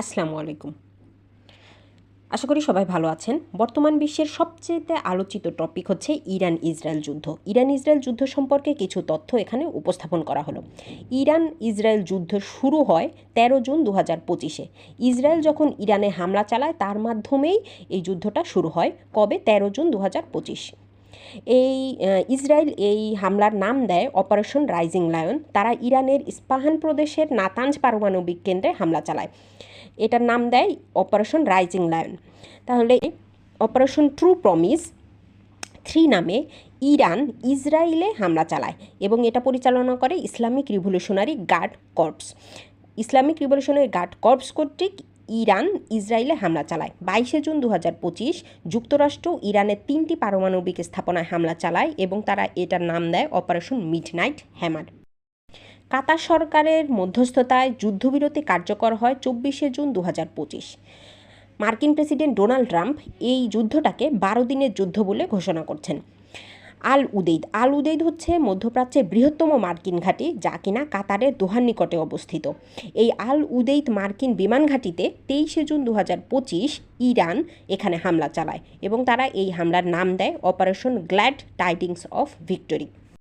আসসালামু আলাইকুম। আশা করি সবাই ভালো আছেন। বর্তমান বিশ্বের সবচেয়ে আলোচিত টপিক হচ্ছে ইরান ইসরায়েল যুদ্ধ। ইরান ইসরায়েল যুদ্ধ সম্পর্কে কিছু তথ্য এখানে উপস্থাপন করা হলো। ইরান ইসরায়েল যুদ্ধ শুরু হয় তেরো জুন দু হাজার পঁচিশে। ইসরায়েল যখন ইরানে হামলা চালায়, তার মাধ্যমেই এই যুদ্ধটা শুরু হয় কবে? তেরো জুন দু হাজার পঁচিশ। এই ইসরায়েল এই হামলার নাম দেয় অপারেশন রাইজিং লায়ন। তারা ইরানের ইস্পাহান প্রদেশের নাতাঞ্জ পারমাণবিক কেন্দ্রে হামলা চালায়। এটার নাম দেয় অপারেশন রাইজিং লায়ন। তাহলে অপারেশন ট্রু প্রমিস থ্রি নামে ইরান ইসরায়েলে হামলা চালায় এবং এটা পরিচালনা করে Islamic revolutionary guard corps. Islamic revolutionary guard corps কর্তৃক ইরান ইসরায়েলে হামলা চালায়। বাইশে জুন দু পঁচিশ যুক্তরাষ্ট্র ইরানের তিনটি পারমাণবিক স্থাপনায় হামলা চালায় এবং তারা এটার নাম দেয় অপারেশন মিডনাইট হ্যামার। কাতার সরকারের মধ্যস্থতায় যুদ্ধবিরতি কার্যকর হয় চব্বিশে জুন দু পঁচিশ। মার্কিন প্রেসিডেন্ট ডোনাল্ড ট্রাম্প এই যুদ্ধটাকে বারো দিনের যুদ্ধ বলে ঘোষণা করছেন। আল উদেইদ আল উদেইদ হচ্ছে মধ্যপ্রাচ্যের বৃহত্তম মার্কিন ঘাঁটি, যা কিনা কাতারের দোহার নিকটে অবস্থিত। এই আল উদেইদ মার্কিন বিমান ঘাঁটিতে তেইশে জুন দু হাজার পঁচিশ ইরান এখানে হামলা চালায় এবং তারা এই হামলার নাম দেয় operation glad tidings of victory.